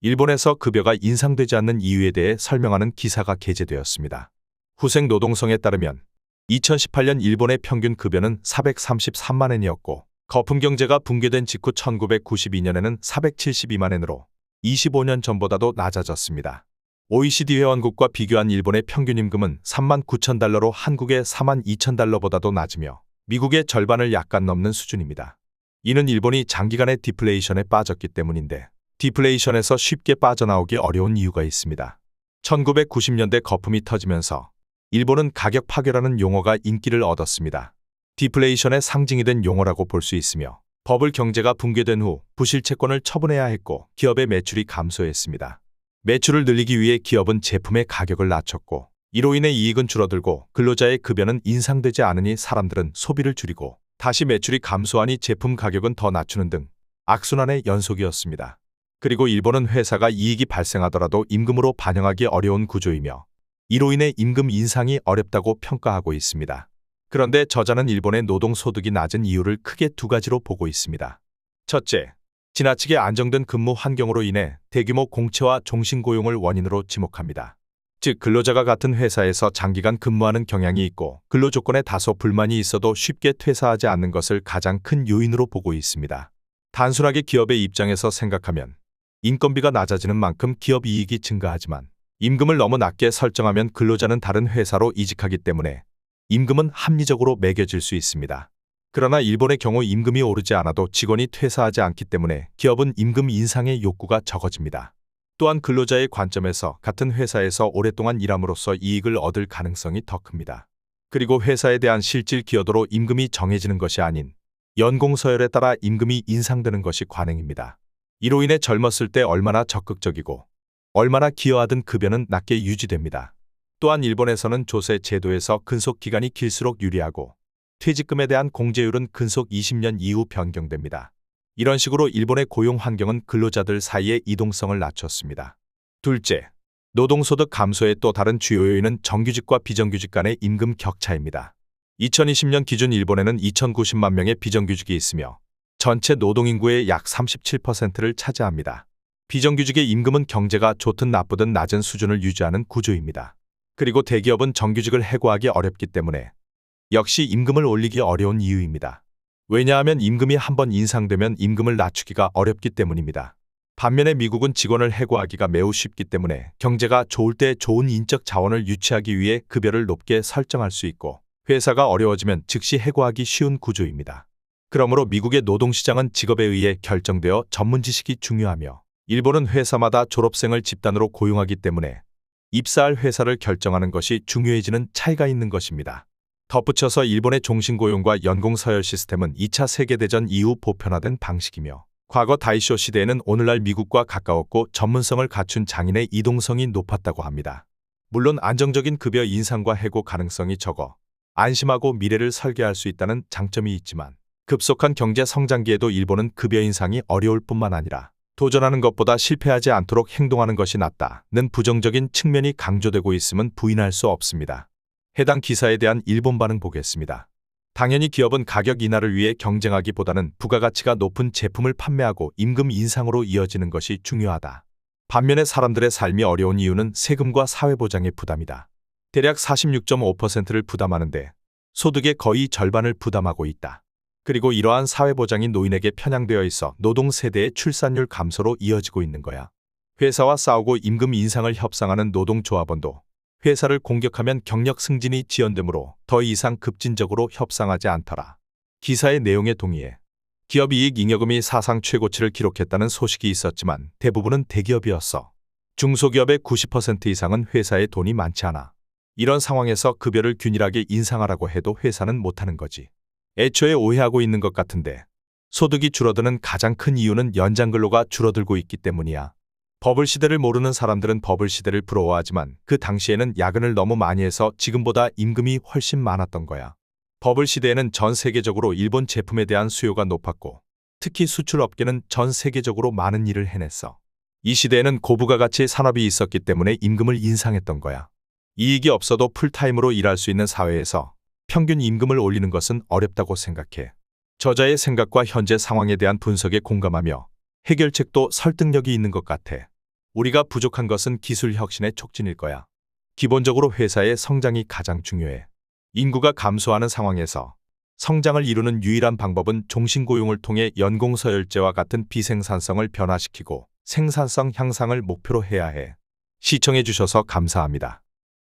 일본에서 급여가 인상되지 않는 이유에 대해 설명하는 기사가 게재되었습니다. 후생 노동성에 따르면 2018년 일본의 평균 급여는 433만 엔이었고 거품 경제가 붕괴된 직후 1992년에는 472만 엔으로 25년 전보다도 낮아졌습니다. OECD 회원국과 비교한 일본의 평균 임금은 3만 9천 달러로 한국의 4만 2천 달러보다도 낮으며 미국의 절반을 약간 넘는 수준입니다. 이는 일본이 장기간의 디플레이션에 빠졌기 때문인데 디플레이션에서 쉽게 빠져나오기 어려운 이유가 있습니다. 1990년대 거품이 터지면서 일본은 가격 파괴라는 용어가 인기를 얻었습니다. 디플레이션의 상징이 된 용어라고 볼 수 있으며 버블 경제가 붕괴된 후 부실 채권을 처분해야 했고 기업의 매출이 감소했습니다. 매출을 늘리기 위해 기업은 제품의 가격을 낮췄고 이로 인해 이익은 줄어들고 근로자의 급여는 인상되지 않으니 사람들은 소비를 줄이고 다시 매출이 감소하니 제품 가격은 더 낮추는 등 악순환의 연속이었습니다. 그리고 일본은 회사가 이익이 발생하더라도 임금으로 반영하기 어려운 구조이며 이로 인해 임금 인상이 어렵다고 평가하고 있습니다. 그런데 저자는 일본의 노동소득이 낮은 이유를 크게 두 가지로 보고 있습니다. 첫째, 지나치게 안정된 근무 환경으로 인해 대규모 공채와 종신고용을 원인으로 지목합니다. 즉, 근로자가 같은 회사에서 장기간 근무하는 경향이 있고 근로 조건에 다소 불만이 있어도 쉽게 퇴사하지 않는 것을 가장 큰 요인으로 보고 있습니다. 단순하게 기업의 입장에서 생각하면 인건비가 낮아지는 만큼 기업 이익이 증가하지만 임금을 너무 낮게 설정하면 근로자는 다른 회사로 이직하기 때문에 임금은 합리적으로 매겨질 수 있습니다. 그러나 일본의 경우 임금이 오르지 않아도 직원이 퇴사하지 않기 때문에 기업은 임금 인상의 욕구가 적어집니다. 또한 근로자의 관점에서 같은 회사에서 오랫동안 일함으로써 이익을 얻을 가능성이 더 큽니다. 그리고 회사에 대한 실질 기여도로 임금이 정해지는 것이 아닌 연공 서열에 따라 임금이 인상되는 것이 관행입니다. 이로 인해 젊었을 때 얼마나 적극적이고 얼마나 기여하든 급여는 낮게 유지됩니다. 또한 일본에서는 조세 제도에서 근속 기간이 길수록 유리하고 퇴직금에 대한 공제율은 근속 20년 이후 변경됩니다. 이런 식으로 일본의 고용 환경은 근로자들 사이의 이동성을 낮췄습니다. 둘째, 노동소득 감소의 또 다른 주요 요인은 정규직과 비정규직 간의 임금 격차입니다. 2020년 기준 일본에는 2,090만 명의 비정규직이 있으며 전체 노동인구의 약 37%를 차지합니다. 비정규직의 임금은 경제가 좋든 나쁘든 낮은 수준을 유지하는 구조입니다. 그리고 대기업은 정규직을 해고하기 어렵기 때문에 역시 임금을 올리기 어려운 이유입니다. 왜냐하면 임금이 한번 인상되면 임금을 낮추기가 어렵기 때문입니다. 반면에 미국은 직원을 해고하기가 매우 쉽기 때문에 경제가 좋을 때 좋은 인적 자원을 유치하기 위해 급여를 높게 설정할 수 있고 회사가 어려워지면 즉시 해고하기 쉬운 구조입니다. 그러므로 미국의 노동시장은 직업에 의해 결정되어 전문 지식이 중요하며 일본은 회사마다 졸업생을 집단으로 고용하기 때문에 입사할 회사를 결정하는 것이 중요해지는 차이가 있는 것입니다. 덧붙여서 일본의 종신고용과 연공서열 시스템은 2차 세계대전 이후 보편화된 방식이며 과거 다이쇼 시대에는 오늘날 미국과 가까웠고 전문성을 갖춘 장인의 이동성이 높았다고 합니다. 물론 안정적인 급여 인상과 해고 가능성이 적어 안심하고 미래를 설계할 수 있다는 장점이 있지만 급속한 경제 성장기에도 일본은 급여 인상이 어려울 뿐만 아니라 도전하는 것보다 실패하지 않도록 행동하는 것이 낫다는 부정적인 측면이 강조되고 있음은 부인할 수 없습니다. 해당 기사에 대한 일본 반응 보겠습니다. 당연히 기업은 가격 인하를 위해 경쟁하기보다는 부가가치가 높은 제품을 판매하고 임금 인상으로 이어지는 것이 중요하다. 반면에 사람들의 삶이 어려운 이유는 세금과 사회보장의 부담이다. 대략 46.5%를 부담하는데 소득의 거의 절반을 부담하고 있다. 그리고 이러한 사회보장이 노인에게 편향되어 있어 노동 세대의 출산율 감소로 이어지고 있는 거야. 회사와 싸우고 임금 인상을 협상하는 노동조합원도 회사를 공격하면 경력 승진이 지연되므로 더 이상 급진적으로 협상하지 않더라. 기사의 내용에 동의해 기업 이익 잉여금이 사상 최고치를 기록했다는 소식이 있었지만 대부분은 대기업이었어. 중소기업의 90% 이상은 회사에 돈이 많지 않아. 이런 상황에서 급여를 균일하게 인상하라고 해도 회사는 못하는 거지. 애초에 오해하고 있는 것 같은데 소득이 줄어드는 가장 큰 이유는 연장 근로가 줄어들고 있기 때문이야. 버블 시대를 모르는 사람들은 버블 시대를 부러워하지만 그 당시에는 야근을 너무 많이 해서 지금보다 임금이 훨씬 많았던 거야. 버블 시대에는 전 세계적으로 일본 제품에 대한 수요가 높았고 특히 수출 업계는 전 세계적으로 많은 일을 해냈어. 이 시대에는 고부가가치 산업이 있었기 때문에 임금을 인상했던 거야. 이익이 없어도 풀타임으로 일할 수 있는 사회에서 평균 임금을 올리는 것은 어렵다고 생각해. 저자의 생각과 현재 상황에 대한 분석에 공감하며 해결책도 설득력이 있는 것 같아. 우리가 부족한 것은 기술 혁신의 촉진일 거야. 기본적으로 회사의 성장이 가장 중요해. 인구가 감소하는 상황에서 성장을 이루는 유일한 방법은 종신고용을 통해 연공서열제와 같은 비생산성을 변화시키고 생산성 향상을 목표로 해야 해. 시청해 주셔서 감사합니다.